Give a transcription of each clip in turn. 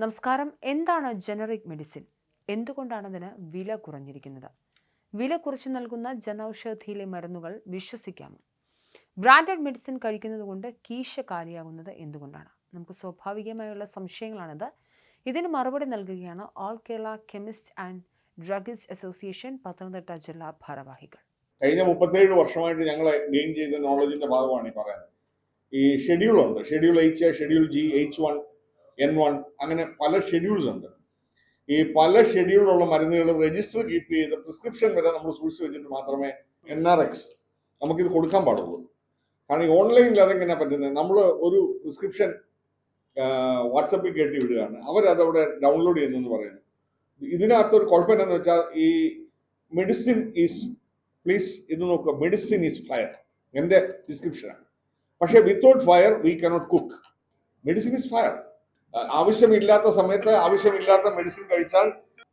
നമസ്കാരം. എന്താണ് generic medicine? എന്തുകൊണ്ടാണ് അതിന് വില കുറഞ്ഞിരിക്കുന്നത്? വില കുറച്ചു നൽകുന്ന ജനൌഷധിയിലെ മരുന്നുകൾ വിശ്വസിക്കാമോ? ബ്രാൻഡഡ് മെഡിസിൻ കഴിക്കുന്നത് കൊണ്ട് കീശ കാലിയാകുന്നത് എന്തുകൊണ്ടാണ്? നമുക്ക് സ്വാഭാവികമായുള്ള സംശയങ്ങളാണിത്. ഇതിന് മറുപടി നൽകുകയാണ് all Kerala chemist and druggist association Pathanamthitta ജില്ലാ ഭാരവാഹികൾ. കഴിഞ്ഞ മുപ്പത്തേഴ് വർഷമായിട്ട് ഞങ്ങൾ ഗെയിൻ ചെയ്ത നോളജിന്റെ ഭാഗമാണ് ഈ പറയുന്നത്. ഈ ഷെഡ്യൂൾ ഉണ്ട്. Schedule H schedule G H one N one അങ്ങനെ പല ഷെഡ്യൂൾസ് ഉണ്ട്. ഈ പല ഷെഡ്യൂളുള്ള മരുന്നുകൾ രജിസ്റ്റർ കീപ്പ് ചെയ്ത് പ്രിസ്ക്രിപ്ഷൻ വരെ നമ്മൾ സൂക്ഷിച്ചു വെച്ചിട്ട് മാത്രമേ എൻ ആർ എക്സ് നമുക്കിത് കൊടുക്കാൻ പാടുള്ളൂ. കാരണം ഈ ഓൺലൈനിൽ അതെങ്ങനെ പറ്റുന്നത്? നമ്മൾ ഒരു പ്രിസ്ക്രിപ്ഷൻ വാട്സപ്പിൽ കയറ്റി വിടുകയാണ്. അവരതവിടെ ഡൗൺലോഡ് ചെയ്യുന്നു പറയുന്നു. ഇതിനകത്തൊരു കുഴപ്പം എന്താണെന്ന് വെച്ചാൽ ഈ മെഡിസിൻ ഈസ് പ്ലീസ് ഇത് നോക്കുക. മെഡിസിൻ ഈസ് ഫയർ എന്റെ ഡിസ്ക്രിപ്ഷനാണ് പക്ഷേ without fire we cannot cook medicine is fire ആവശ്യമില്ലാത്ത സമയത്ത് ആവശ്യമില്ലാത്ത മെഡിസിൻ കഴിച്ചാൽ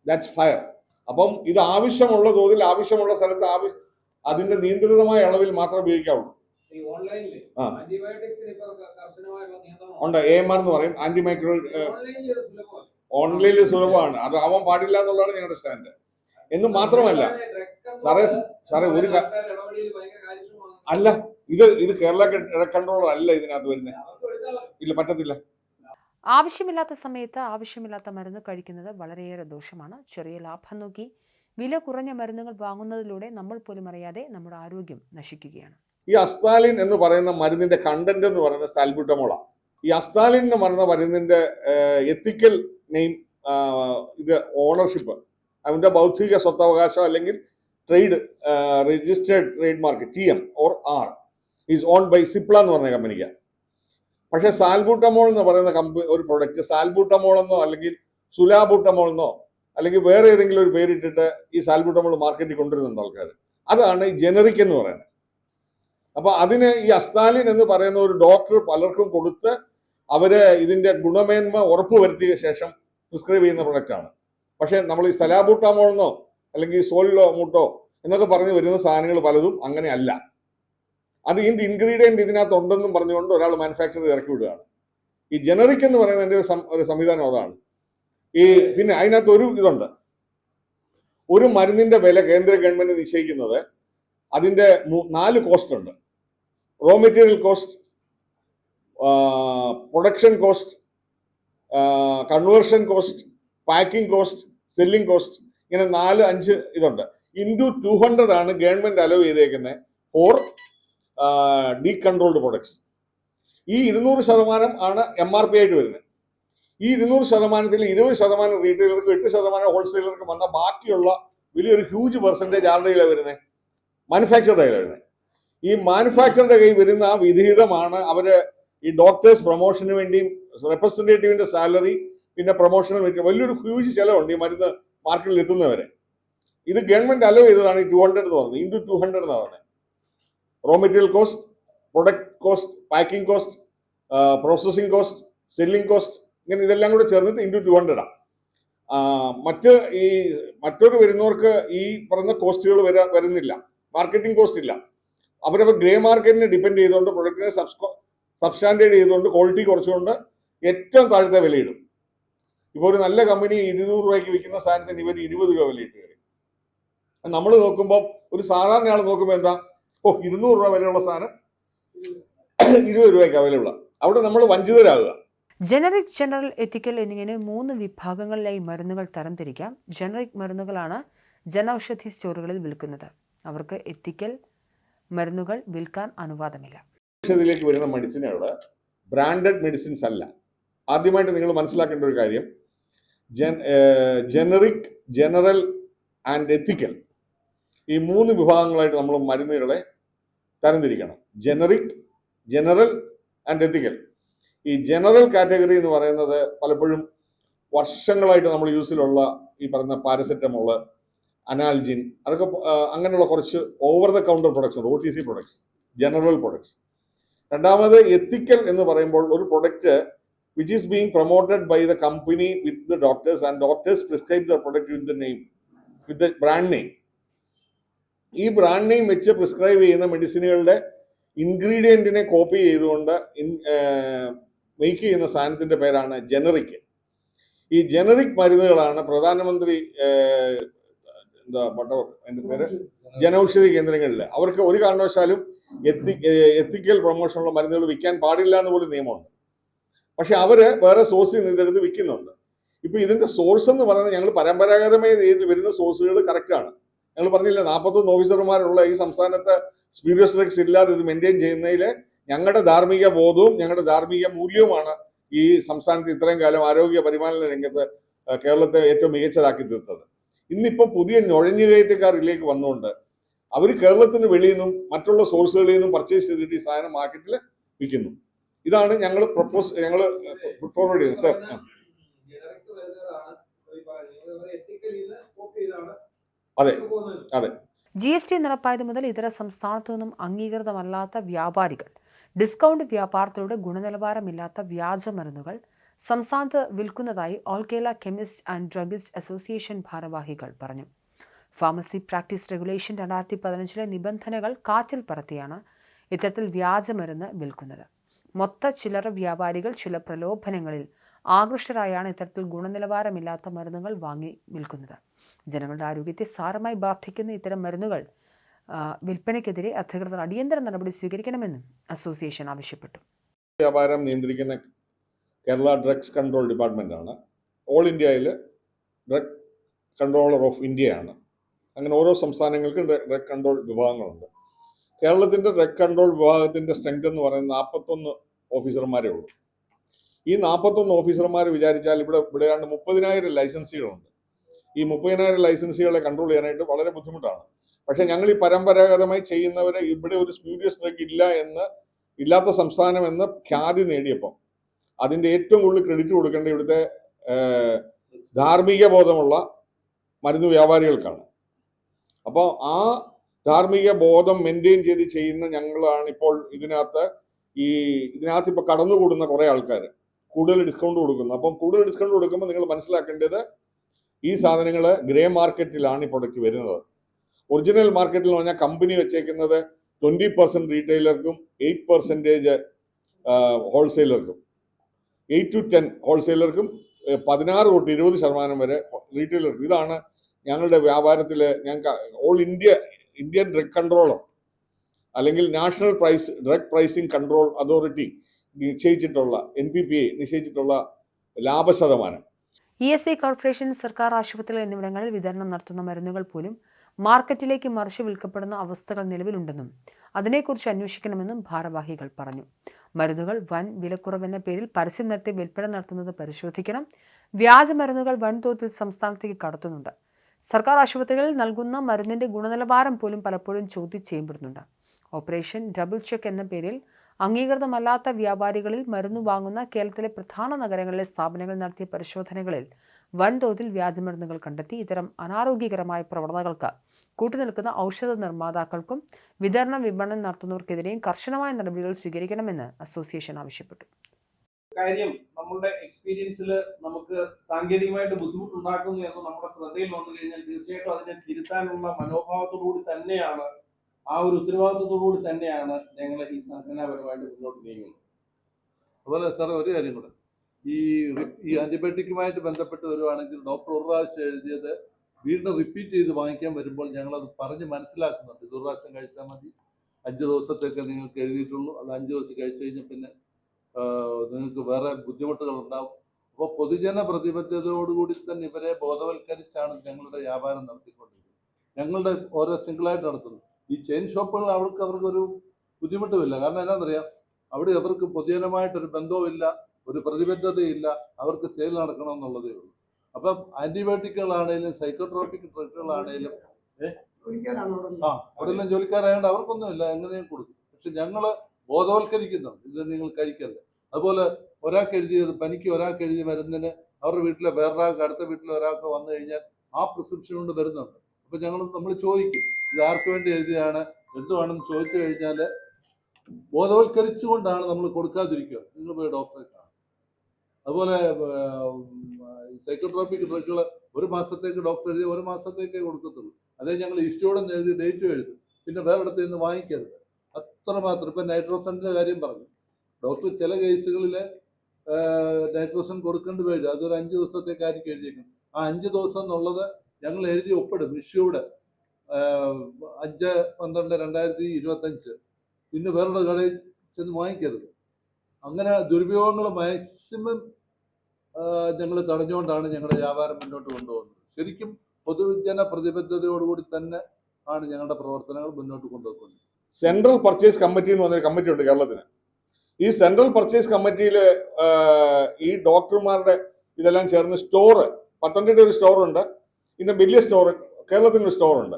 ദാറ്റ്സ് ഫയർ അപ്പം ഇത് ആവശ്യമുള്ള തോതിൽ ആവശ്യമുള്ള സ്ഥലത്ത് ആവശ്യം അതിന്റെ നിയന്ത്രിതമായ അളവിൽ മാത്രം ഉപയോഗിക്കാവുള്ളൂ. ഉണ്ട് എ എം ആർ എന്ന് പറയും ആന്റിമൈക്രോ ഓൺലൈനിൽ സുലഭമാണ്. അത് ആവാൻ പാടില്ല എന്നുള്ളതാണ് ഞങ്ങളുടെ സ്റ്റാൻഡ് എന്ന് മാത്രമല്ല സാറേ സാറേ ഒരു. അല്ല ഇത് ഇത് കേരള കൺട്രോളർ അല്ല ഇതിനകത്ത് വരുന്നത്. ഇല്ല പറ്റത്തില്ല. ആവശ്യമില്ലാത്ത സമയത്ത് ആവശ്യമില്ലാത്ത മരുന്ന് കഴിക്കുന്നത് വളരെയേറെ ദോഷമാണ്. ചെറിയ ലാഭം നോക്കി വില കുറഞ്ഞ മരുന്നുകൾ വാങ്ങുന്നതിലൂടെ നമ്മൾ പോലും അറിയാതെ നമ്മുടെ ആരോഗ്യം നശിക്കുകയാണ്. ഈ അസ്താലിൻ എന്ന് പറയുന്ന മരുന്നിന്റെ കണ്ടന്റ് എന്ന് പറയുന്ന സാൽബുട്ടമോള ഈ അസ്താലിൻ എന്ന് പറയുന്ന മരുന്നിന്റെ എത്തിക്കൽ നെയിം ഇത് ഓണർഷിപ്പ് അതിന്റെ ബൗദ്ധിക സ്വത്തവകാശം അല്ലെങ്കിൽ trade registered trade mark T M or R is own by Cipla എന്ന് പറഞ്ഞ കമ്പനിക്ക് പക്ഷേ സാൽബൂട്ടമോൾ എന്ന് പറയുന്ന കമ്പനി ഒരു പ്രൊഡക്റ്റ് സാൽബൂട്ടമോൾ എന്നോ അല്ലെങ്കിൽ സുലാബൂട്ടമോൾ എന്നോ അല്ലെങ്കിൽ വേറെ ഏതെങ്കിലും ഒരു പേരിട്ടിട്ട് ഈ സാൽബൂട്ടമോൾ മാർക്കറ്റിൽ കൊണ്ടുവരുന്നുണ്ട് ആൾക്കാർ അതാണ് ജനറിക് എന്ന് പറയുന്നത്. അപ്പൊ അതിന് ഈ അസ്താലിൻ എന്ന് പറയുന്ന ഒരു ഡോക്ടർ പലർക്കും കൊടുത്ത് അവർ ഇതിന്റെ ഗുണമേന്മ ഉറപ്പുവരുത്തിയ ശേഷം പ്രിസ്ക്രൈബ് ചെയ്യുന്ന പ്രൊഡക്റ്റാണ് പക്ഷേ നമ്മൾ ഈ സലാബൂട്ടാമോളെന്നോ അല്ലെങ്കിൽ സോളിലോ മൂട്ടോ എന്നൊക്കെ പറഞ്ഞ് വരുന്ന സാധനങ്ങൾ പലതും അങ്ങനെ അല്ല. അത് ഇതിന്റെ ഇൻഗ്രീഡിയന്റ് ഇതിനകത്ത് ഉണ്ടെന്നും പറഞ്ഞുകൊണ്ട് ഒരാൾ മാനുഫാക്ചർ ഇറക്കി വിടുകയാണ്. ഈ ജനറിക് എന്ന് പറയുന്നതിന്റെ ഒരു സംവിധാനം അതാണ്. ഈ പിന്നെ അതിനകത്ത് ഒരു ഇതുണ്ട്. ഒരു മരുന്നിന്റെ വില കേന്ദ്ര ഗവൺമെന്റ് നിശ്ചയിക്കുന്നത് അതിന്റെ നാല് കോസ്റ്റ് ഉണ്ട്. Raw material cost production cost conversion cost packing cost selling cost ഇങ്ങനെ നാല് അഞ്ച് ഇതുണ്ട്. ഇന്റു ടു ഹൺഡ്രഡ് ആണ് ഗവൺമെന്റ് അലവ് ചെയ്തേക്കുന്നത് ഫോർ ഡീ കൺട്രോൾഡ് പ്രൊഡക്ട്സ് ഈ ഇരുന്നൂറ് ശതമാനം ആണ് എം ആർ പി ആയിട്ട് വരുന്നത്. ഈ ഇരുന്നൂറ് ശതമാനത്തിൽ ഇരുപത് ശതമാനം റീറ്റെയിലർക്കും എട്ട് ശതമാനം ഹോൾസെയിലർക്കും വന്ന ബാക്കിയുള്ള വലിയൊരു ഹ്യൂജ് പെർസെന്റേജ് ആരുടെ കയ്യിലാണ് വരുന്നത് മാനുഫാക്ചറുടെ കയ്യിലാണ് വരുന്നത് ഈ മാനുഫാക്ചറുടെ കയ്യിൽ വരുന്ന ആ വിഹിതമാണ് അവർ ഈ ഡോക്ടേഴ്സ് പ്രൊമോഷന് വേണ്ടിയും റെപ്രസെന്റേറ്റീവിന്റെ സാലറി പിന്നെ പ്രൊമോഷന് വേണ്ടി വലിയൊരു ഹ്യൂജ് ചെലവുണ്ട് ഈ മരുന്ന് മാർക്കറ്റിൽ എത്തുന്നവരെ. ഇത് ഗവൺമെന്റ് അലോ ചെയ്തതാണ് ഈ ടു ഹൺഡ്രഡ് എന്ന് പറഞ്ഞത്. ഇന്റു ടു ഹൺഡ്രഡ് എന്ന് പറയുന്നത് raw material cost product cost packing cost processing cost selling cost ഇങ്ങനെ ഇതെല്ലാം കൂടെ ചേർന്നിട്ട് ഇന്റു ടു ഹൺഡ്രഡാണ് മറ്റ് ഈ മറ്റൊരു വരുന്നവർക്ക് ഈ പറഞ്ഞ കോസ്റ്റുകൾ വര വരുന്നില്ല. മാർക്കറ്റിംഗ് കോസ്റ്റ് ഇല്ല. അവരപ്പോൾ ഗ്രേ മാർക്കറ്റിനെ ഡിപ്പെൻഡ് ചെയ്തുകൊണ്ട് പ്രൊഡക്റ്റിനെ സബ്സ്കോ സബ്സ്റ്റാൻഡേർഡ് ചെയ്തുകൊണ്ട് ക്വാളിറ്റി കുറച്ചുകൊണ്ട് ഏറ്റവും താഴത്തെ വിലയിടും. ഇപ്പോൾ ഒരു നല്ല കമ്പനി ഇരുന്നൂറ് രൂപയ്ക്ക് വിൽക്കുന്ന സാധനത്തിന് ഇവർ ഇരുപത് രൂപ വിലയിട്ട് കയറി. നമ്മൾ നോക്കുമ്പോൾ ഒരു സാധാരണ ആൾ നോക്കുമ്പോൾ എന്താ? ഓ ഇരുന്നൂറ് രൂപ വിലയുള്ള സാധനം. ഇരുപത് രൂപയ്ക്ക് അവൈലബിൾ അവിടെ നമ്മൾ വഞ്ചിതരാകുക. ജനറിക് ജനറൽ എത്തിക്കൽ എന്നിങ്ങനെ മൂന്ന് വിഭാഗങ്ങളിലായി മരുന്നുകൾ തരംതിരിക്കാം. ജനറിക് മരുന്നുകളാണ് ജനൌഷധി സ്റ്റോറുകളിൽ വിൽക്കുന്നത്. അവർക്ക് എത്തിക്കൽ മരുന്നുകൾ വിൽക്കാൻ അനുവാദമില്ല. ഔഷധിയിലേക്ക് വരുന്ന മെഡിസിനുകൾ ബ്രാൻഡഡ് മെഡിസിൻസ് അല്ല. ആദ്യമായിട്ട് നിങ്ങൾ മനസ്സിലാക്കേണ്ട ഒരു കാര്യം ജനറിക് ജനറൽ ആൻഡ് എത്തിക്കൽ ഈ മൂന്ന് വിഭാഗങ്ങളായിട്ട് നമ്മൾ മരുന്നുകളെ തരംതിരിക്കണം ജനറിക് ജനറൽ ആൻഡ് എത്തിക്കൽ ഈ ജനറൽ കാറ്റഗറി എന്ന് പറയുന്നത് പലപ്പോഴും വർഷങ്ങളായിട്ട് നമ്മൾ യൂസിലുള്ള ഈ പറയുന്ന പാരസെറ്റമോൾ അനാൽജിൻ അതൊക്കെ അങ്ങനെയുള്ള കുറച്ച് over the counter products O T C products general products രണ്ടാമത് എത്തിക്കൽ എന്ന് പറയുമ്പോൾ ഒരു product which is being promoted by the company with the doctors and doctors prescribe the product with the name with the brand name ഈ brand name വെച്ച് prescribe ചെയ്യുന്ന മെഡിസിനുകളുടെ ഇൻഗ്രീഡിയന്റിനെ copy ചെയ്തുകൊണ്ട് make ചെയ്യുന്ന സാധനത്തിന്റെ പേരാണ് ജനറിക് ഈ ജനറിക് മരുന്നുകളാണ് പ്രധാനമന്ത്രി എന്താ പട്ടോ എന്റെ പേര്? ജനൌഷധി കേന്ദ്രങ്ങളിൽ. അവർക്ക് ഒരു കാരണവശാലും എത്തി എത്തിക്കൽ പ്രൊമോഷനുള്ള മരുന്നുകൾ വിൽക്കാൻ പാടില്ല എന്ന് പോലും നിയമമുണ്ട്. പക്ഷെ അവർ വേറെ സോഴ്സിൽ നിന്ന് ഇതെടുത്ത് വിൽക്കുന്നുണ്ട്. ഇപ്പൊ ഇതിന്റെ സോഴ്സ് എന്ന് പറയുന്നത് ഞങ്ങൾ പരമ്പരാഗതമായി വരുന്ന സോഴ്സുകൾ കറക്റ്റാണ് ഞങ്ങൾ പറഞ്ഞില്ല നാൽപ്പത്തൊന്ന് ഓഫീസർമാരുള്ള ഈ സംസ്ഥാനത്ത് സ്പീഡ് ഡ്രഗ്സ് ഇല്ലാതെ ഇത് മെയിന്റെയിൻ ചെയ്യുന്നതിൽ ഞങ്ങളുടെ ധാർമ്മിക ബോധവും ഞങ്ങളുടെ ധാർമ്മിക മൂല്യവുമാണ് ഈ സംസ്ഥാനത്ത് ഇത്രയും കാലം ആരോഗ്യ പരിപാലന രംഗത്ത് കേരളത്തെ ഏറ്റവും മികച്ചതാക്കി തീർത്തത്. ഇന്നിപ്പോൾ പുതിയ നുഴഞ്ഞുകയറ്റക്കാർ ഇതിലേക്ക് വന്നുകൊണ്ട് അവർ കേരളത്തിന് വെളിയിൽ നിന്നും മറ്റുള്ള സോഴ്സുകളിൽ നിന്നും പർച്ചേസ് ചെയ്തിട്ട് ഈ സാധനം മാർക്കറ്റിൽ വിൽക്കുന്നു. ഇതാണ് ഞങ്ങൾ പ്രപ്പോസ് ഞങ്ങൾ ഫോർവേഡ് ചെയ്യുന്നത്. സാർ ആ. അതെ. ജി എസ് ടി നടപ്പായത് മുതൽ ഇതര സംസ്ഥാനത്തു നിന്നും അംഗീകൃതമല്ലാത്ത വ്യാപാരികൾ ഡിസ്കൗണ്ട് വ്യാപാരത്തിലൂടെ ഗുണനിലവാരമില്ലാത്ത വ്യാജ മരുന്നുകൾ സംസ്ഥാനത്ത് വിൽക്കുന്നതായി all Kerala chemist and druggist association ഭാരവാഹികൾ പറഞ്ഞു. ഫാർമസി പ്രാക്ടീസ് റെഗുലേഷൻ രണ്ടായിരത്തി പതിനഞ്ചിലെ നിബന്ധനകൾ കാറ്റിൽ പറത്തിയാണ് ഇത്തരത്തിൽ വ്യാജമരുന്ന് വിൽക്കുന്നത്. മൊത്ത ചില്ലറ വ്യാപാരികൾ ചില പ്രലോഭനങ്ങളിൽ ആകൃഷ്ടരായാണ് ഇത്തരത്തിൽ ഗുണനിലവാരമില്ലാത്ത മരുന്നുകൾ വാങ്ങി വിൽക്കുന്നത്. ജനങ്ങളുടെ ആരോഗ്യത്തെ സാരമായി ബാധിക്കുന്ന ഇത്തരം മരുന്നുകൾ വിൽപ്പനയ്ക്കെതിരെ അധികൃതർ അടിയന്തര നടപടി സ്വീകരിക്കണമെന്നും അസോസിയേഷൻ ആവശ്യപ്പെട്ടു. വ്യാപാരം നിയന്ത്രിക്കുന്ന കേരള ഡ്രഗ്സ് കൺട്രോൾ ഡിപ്പാർട്ട്മെന്റ് ആണ് ഓൾ ഇന്ത്യയിൽ ഡ്രഗ് കൺട്രോളർ ഓഫ് ഇന്ത്യയാണ്. അങ്ങനെ ഓരോ സംസ്ഥാനങ്ങൾക്കും ഡ്രഗ് കൺട്രോൾ വിഭാഗങ്ങളുണ്ട്. കേരളത്തിന്റെ ഡ്രഗ് കൺട്രോൾ വിഭാഗത്തിന്റെ സ്ട്രെങ്ത് എന്ന് പറയുന്നത് നാൽപ്പത്തൊന്ന് ഓഫീസർമാരേ ഉള്ളൂ. ഈ നാൽപ്പത്തൊന്ന് ഓഫീസർമാർ വിചാരിച്ചാൽ ഇവിടെ ഇവിടെയാണ്ട് മുപ്പതിനായിരം ലൈസൻസുകളുണ്ട്. ഈ മുപ്പതിനായിരം ലൈസൻസികളെ കൺട്രോൾ ചെയ്യാനായിട്ട് വളരെ ബുദ്ധിമുട്ടാണ്. പക്ഷേ ഞങ്ങൾ ഈ പരമ്പരാഗതമായി ചെയ്യുന്നവരെ ഇവിടെ ഒരു സ്പീഡിയസ് ഡ്രഗ് ഇല്ല എന്ന് ഇല്ലാത്ത സംസ്ഥാനം എന്ന് ഖ്യാതി നേടിയപ്പം അതിന്റെ ഏറ്റവും കൂടുതൽ ക്രെഡിറ്റ് കൊടുക്കേണ്ട ഇവിടുത്തെ ധാർമ്മിക ബോധമുള്ള മരുന്ന് വ്യാപാരികൾക്കാണ്. അപ്പോൾ ആ ധാർമ്മിക ബോധം മെയിന്റെയിൻ ചെയ്ത് ചെയ്യുന്ന ഞങ്ങളാണ് ഇപ്പോൾ ഇതിനകത്ത് ഈ ഇതിനകത്ത് ഇപ്പോൾ കടന്നുകൂടുന്ന കുറേ ആൾക്കാർ കൂടുതൽ ഡിസ്കൗണ്ട് കൊടുക്കുന്നു. അപ്പം കൂടുതൽ ഡിസ്കൗണ്ട് കൊടുക്കുമ്പോൾ നിങ്ങൾ മനസ്സിലാക്കേണ്ടത് ഈ സാധനങ്ങൾ ഗ്രേ മാർക്കറ്റിലാണ് ഈ പ്രൊഡക്റ്റ് വരുന്നത്. ഒറിജിനൽ മാർക്കറ്റിൽ എന്ന് പറഞ്ഞാൽ കമ്പനി വെച്ചേക്കുന്നത് ട്വന്റി പെർസെന്റ് റീറ്റെയിലർക്കും എയ്റ്റ് പെർസെന്റേജ് ഹോൾസെയിലർക്കും എയ്റ്റ് ടു ടെൻ ഹോൾസെയിലർക്കും പതിനാറ് തൊട്ട് ഇരുപത് ശതമാനം വരെ റീറ്റെയിലർക്കും ഇതാണ് ഞങ്ങളുടെ വ്യാപാരത്തിൽ ഞങ്ങൾക്ക് all India Indian drug controller അല്ലെങ്കിൽ national price drug pricing control authority നിശ്ചയിച്ചിട്ടുള്ള എൻ പി പി എ നിശ്ചയിച്ചിട്ടുള്ള ലാഭശതമാനം. ഇ എസ് ഐ കോർപ്പറേഷൻ സർക്കാർ ആശുപത്രികൾ എന്നിവിടങ്ങളിൽ വിതരണം നടത്തുന്ന മരുന്നുകൾ പോലും മാർക്കറ്റിലേക്ക് മറിച്ച് വിൽക്കപ്പെടുന്ന അവസ്ഥകൾ നിലവിലുണ്ടെന്നും അതിനെക്കുറിച്ച് അന്വേഷിക്കണമെന്നും ഭാരവാഹികൾ പറഞ്ഞു. മരുന്നുകൾ വൻ വിലക്കുറവെന്ന പേരിൽ പരസ്യം നടത്തി വിൽപ്പന നടത്തുന്നത് പരിശോധിക്കണം. വ്യാജ മരുന്നുകൾ വൻതോതിൽ സംസ്ഥാനത്തേക്ക് കടത്തുന്നുണ്ട്. സർക്കാർ ആശുപത്രികളിൽ നൽകുന്ന മരുന്നിന്റെ ഗുണനിലവാരം പോലും പലപ്പോഴും ചോദ്യം ചെയ്യപ്പെടുന്നുണ്ട്. ഓപ്പറേഷൻ ഡബിൾ ചെക്ക് എന്ന പേരിൽ അംഗീകൃതമല്ലാത്ത വ്യാപാരികളിൽ മരുന്ന് വാങ്ങുന്ന കേരളത്തിലെ പ്രധാന നഗരങ്ങളിലെ സ്ഥാപനങ്ങൾ നടത്തിയ പരിശോധനകളിൽ വൻതോതിൽ വ്യാജമരുന്നുകൾ കണ്ടെത്തി. ഇത്തരം അനാരോഗ്യകരമായ പ്രവണതകൾക്ക് കൂട്ടുനിൽക്കുന്ന ഔഷധ നിർമ്മാതാക്കൾക്കും വിതരണ വിപണനം നടത്തുന്നവർക്കെതിരെയും കർശനമായ നടപടികൾ സ്വീകരിക്കണമെന്ന് അസോസിയേഷൻ ആവശ്യപ്പെട്ടു. കാര്യം നമ്മളുടെ എക്സ്പീരിയൻസിൽ നമുക്ക് സാങ്കേതികമായിട്ട് ബുദ്ധിമുട്ടുണ്ടാക്കുന്നു എന്ന് നമ്മുടെ ശ്രദ്ധയിൽ വന്നു കഴിഞ്ഞാൽ തീർച്ചയായിട്ടും അതിനെ തിരുത്താനുള്ള മനോഭാവത്തോടുകൂടി തന്നെയാണ് ആ ഒരു ഉത്തരവാദിത്വത്തോടുകൂടി തന്നെയാണ് ഞങ്ങൾ ഈ സംഘടനാപരമായിട്ട് മുന്നോട്ട് നീങ്ങുന്നത്. അതുപോലെ സാർ ഒരു കാര്യം കൂടെ. ഈ ഈ ആന്റിബയോട്ടിക്കുമായിട്ട് ബന്ധപ്പെട്ട് വരുവാണെങ്കിൽ ഡോക്ടർ ഒരു പ്രാവശ്യം എഴുതിയത് വീണ്ടും റിപ്പീറ്റ് ചെയ്ത് വാങ്ങിക്കാൻ വരുമ്പോൾ ഞങ്ങളത് പറഞ്ഞ് മനസ്സിലാക്കുന്നുണ്ട്. ഇത് ഒരു പ്രാവശ്യം കഴിച്ചാൽ മതി. അഞ്ച് ദിവസത്തേക്ക് നിങ്ങൾക്ക് എഴുതിയിട്ടുള്ളൂ. അത് അഞ്ച് ദിവസം കഴിച്ചു കഴിഞ്ഞാൽ പിന്നെ നിങ്ങൾക്ക് വേറെ ബുദ്ധിമുട്ടുകൾ ഉണ്ടാവും. അപ്പോൾ പൊതുജന പ്രതിബദ്ധതയോടുകൂടി തന്നെ ഇവരെ ബോധവൽക്കരിച്ചാണ് ഞങ്ങളുടെ വ്യാപാരം നടത്തിക്കൊണ്ടിരിക്കുന്നത്. ഞങ്ങളുടെ ഓരോ സിംഗിളായിട്ട് നടത്തുന്നു. ഈ ചെയിൻ ഷോപ്പുകൾ അവർക്ക് അവർക്കൊരു ബുദ്ധിമുട്ടുമില്ല. കാരണം എന്താണെന്നറിയാം അവിടെ അവർക്ക് പൊതുജനമായിട്ടൊരു ബന്ധവുമില്ല ഒരു പ്രതിബദ്ധതയില്ല അവർക്ക് സെയിൽ നടക്കണം എന്നുള്ളതേ ഉള്ളൂ. അപ്പം ആന്റിബയോട്ടിക്കുകളാണേലും സൈക്കോട്രോപിക് ഡ്രഗുകളാണേലും ആ അവിടെല്ലാം ജോലിക്കാരായതുകൊണ്ട് അവർക്കൊന്നുമില്ല എങ്ങനെയും കൊടുക്കും. പക്ഷെ ഞങ്ങൾ ബോധവൽക്കരിക്കുന്നുണ്ട്. ഇത് നിങ്ങൾ കഴിക്കരുത്. അതുപോലെ ഒരാൾക്ക് എഴുതിയത് പനിക്ക് ഒരാൾക്ക് എഴുതിയ മരുന്നിന് അവരുടെ വീട്ടിലെ വേറൊരാൾക്ക് അടുത്ത വീട്ടിലെ ഒരാൾക്ക് വന്നു കഴിഞ്ഞാൽ ആ പ്രിസ്ക്രിപ്ഷൻ കൊണ്ട് വരുന്നുണ്ട്. അപ്പൊ ഞങ്ങൾ നമ്മൾ ചോദിക്കും ഇത് ആർക്ക് വേണ്ടി എഴുതിയാണ് എന്തുവാണെന്ന് ചോദിച്ചു കഴിഞ്ഞാൽ ബോധവൽക്കരിച്ചുകൊണ്ടാണ് നമ്മൾ കൊടുക്കാതിരിക്കുക. നിങ്ങൾ പോയി ഡോക്ടറെ കാണും. അതുപോലെ സൈക്കോട്രോപിക് ഡ്രഗുകൾ ഒരു മാസത്തേക്ക് ഡോക്ടർ എഴുതി ഒരു മാസത്തേക്കേ കൊടുക്കത്തുള്ളൂ. അതേ ഞങ്ങൾ ഇഷ്ടയോടെ എഴുതി ഡേറ്റും എഴുതും. പിന്നെ വേറെടുത്ത് നിന്ന് വാങ്ങിക്കരുത്. അത്രമാത്രം. ഇപ്പം നൈട്രോസണിന്റെ കാര്യം പറഞ്ഞു. ഡോക്ടർ ചില കേസുകളിൽ നൈട്രോസൻ കൊടുക്കേണ്ടി വരും. അതൊരു അഞ്ച് ദിവസത്തേക്കായിരിക്കും എഴുതിയേക്കുന്നത്. ആ അഞ്ച് ദിവസം എന്നുള്ളത് ഞങ്ങൾ എഴുതി ഒപ്പിടും ഇഷ്യൂഡ് അഞ്ച് പന്ത്രണ്ട് രണ്ടായിരത്തി ഇരുപത്തഞ്ച്. പിന്നെ വേറൊരു കടയിൽ ചെന്ന് വാങ്ങിക്കരുത്. അങ്ങനെ ദുരുപയോഗങ്ങൾ മാക്സിമം ഞങ്ങൾ തടഞ്ഞുകൊണ്ടാണ് ഞങ്ങളുടെ വ്യാപാരം മുന്നോട്ട് കൊണ്ടുപോകുന്നത്. ശരിക്കും പൊതുജന പ്രതിബദ്ധതയോടുകൂടി തന്നെ ആണ് ഞങ്ങളുടെ പ്രവർത്തനങ്ങൾ മുന്നോട്ട് കൊണ്ടുപോകുന്നത്. സെൻട്രൽ പർച്ചേസ് കമ്മിറ്റി എന്ന് പറഞ്ഞൊരു കമ്മിറ്റി ഉണ്ട് കേരളത്തിന്. ഈ സെൻട്രൽ പർച്ചേസ് കമ്മിറ്റിയിൽ ഈ ഡോക്ടർമാരുടെ ഇതെല്ലാം ചേർന്ന് സ്റ്റോറ് പത്തനംതിട്ട ഒരു സ്റ്റോറുണ്ട് പിന്നെ വലിയ സ്റ്റോർ കേരളത്തിൽ ഒരു സ്റ്റോറുണ്ട്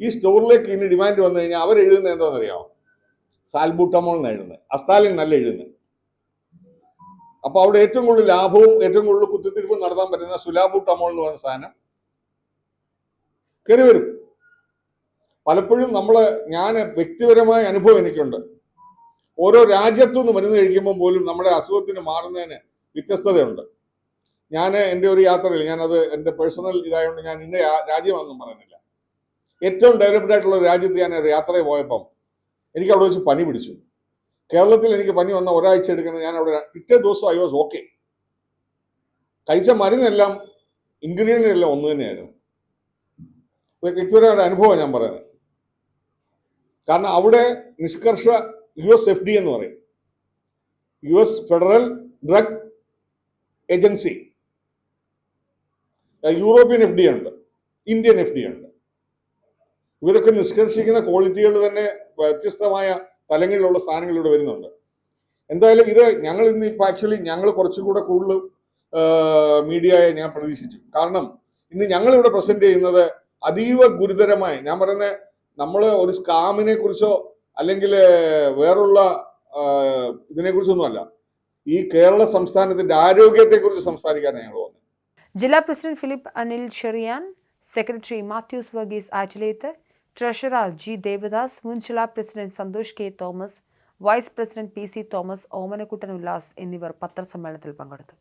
ഈ സ്റ്റോറിലേക്ക് ഇനി ഡിമാൻഡ് വന്നു കഴിഞ്ഞാൽ അവർ എഴുതുന്നത് എന്താണെന്നറിയാമോ സാൽബൂട്ടമോൾ എന്ന് എഴുതുന്നത്. അസ്താലിൻ നല്ല എഴുതുന്നത്. അപ്പൊ അവിടെ ഏറ്റവും കൂടുതൽ ലാഭവും ഏറ്റവും കൂടുതൽ കുത്തിത്തിരിപ്പും നടത്താൻ പറ്റുന്ന സുലാബൂട്ടമോൾ എന്ന് പറയുന്ന സാധനം കയറി വരും. പലപ്പോഴും നമ്മൾ ഞാൻ വ്യക്തിപരമായ അനുഭവം എനിക്കുണ്ട്. ഓരോ രാജ്യത്തു നിന്ന് മരുന്ന് കഴിക്കുമ്പോൾ പോലും നമ്മുടെ അസുഖത്തിന് മാറുന്നതിന് വ്യത്യസ്തതയുണ്ട്. ഞാൻ എന്റെ ഒരു യാത്രയിൽ ഞാനത് എന്റെ പേഴ്സണൽ ഇതായതുകൊണ്ട് ഞാൻ ഇന്ന രാജ്യമാണെന്നും പറയുന്നില്ല. ഏറ്റവും ഡെവലപ്ഡ് ആയിട്ടുള്ള ഒരു രാജ്യത്ത് ഞാൻ ഒരു യാത്രയിൽ പോയപ്പം എനിക്ക് അവിടെ വെച്ച് പനി പിടിച്ചു. കേരളത്തിൽ എനിക്ക് പനി വന്ന ഒരാഴ്ച എടുക്കുന്നത് ഞാൻ അവിടെ പിറ്റേ ദിവസം ഐ വാസ് ഓക്കെ കഴിച്ച മരുന്നെല്ലാം ഇൻഗ്രീഡിയന്റ് എല്ലാം ഒന്ന് തന്നെയായിരുന്നു. വ്യക്തിപരമായ അനുഭവം ഞാൻ പറയുന്നത്. കാരണം അവിടെ നിഷ്കർഷ യു എസ് എഫ് ഡി എന്ന് പറയും. U S federal drug agency. European F D ഉണ്ട് ഇന്ത്യൻ എഫ് ഡി ഉണ്ട്. ഇവരൊക്കെ നിഷ്കർഷിക്കുന്ന ക്വാളിറ്റികൾ തന്നെ വ്യത്യസ്തമായ തലങ്ങളിലുള്ള സാധനങ്ങൾ ഇവിടെ വരുന്നുണ്ട്. എന്തായാലും ഇത് ഞങ്ങൾ ഇന്ന് ഇപ്പം ആക്ച്വലി ഞങ്ങൾ കുറച്ചും കൂടെ കൂടുതൽ മീഡിയയെ ഞാൻ പ്രതീക്ഷിച്ചു. കാരണം ഇന്ന് ഞങ്ങൾ ഇവിടെ പ്രസന്റ് ചെയ്യുന്നത് അതീവ ഗുരുതരമായി ഞാൻ പറയുന്നത് നമ്മൾ ഒരു സ്കാമിനെ കുറിച്ചോ അല്ലെങ്കിൽ വേറുള്ള ഇതിനെക്കുറിച്ചൊന്നുമല്ല ഈ കേരള സംസ്ഥാനത്തിന്റെ ആരോഗ്യത്തെക്കുറിച്ച് സംസാരിക്കാനാണ് ഞങ്ങൾ വന്നത്. ജില്ലാ president Philip Anil Cherian secretary Mathews Varghese Attileth treasurer G Devadas മുൻ ജില്ലാ president Santhosh K Thomas vice president P C Thomas Omanakuttan Ullas എന്നിവർ പത്രസമ്മേളനത്തിൽ പങ്കെടുത്തു.